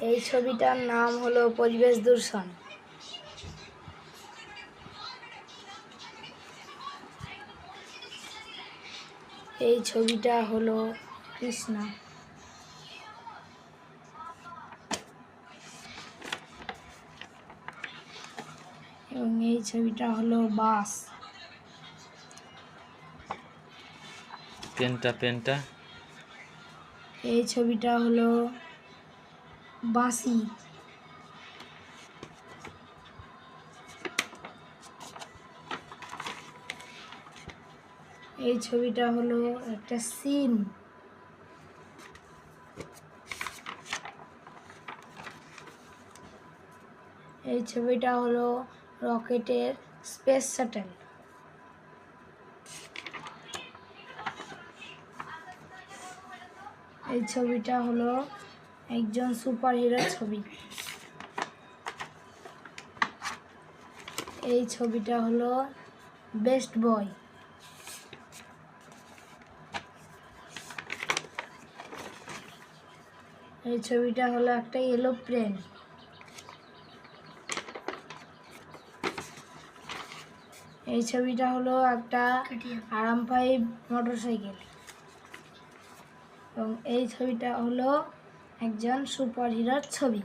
এই ছবিটার নাম হলো পরিবেশ দূষণ। এই ছবিটা হলো কৃষ্ণা। এবং এই ছবিটা হলো বাস। পেনটা পেনটা। এই ছবিটা হলো বাঁশি এই ছবিটা হলো একটা সিন। এই ছবিটা হলো রকেটের স্পেস শাটেল। এই ছবিটা হলো একজন সুপার হিরোর ছবি। এই ছবিটা হলো বেস্ট বয়। এই ছবিটা হলো একটা এরোপ্লেন এই ছবিটা হলো একটা আরাম আরামবাই মোটরসাইকেল এবং এই ছবিটা হলো একজন সুপার হিরোর ছবি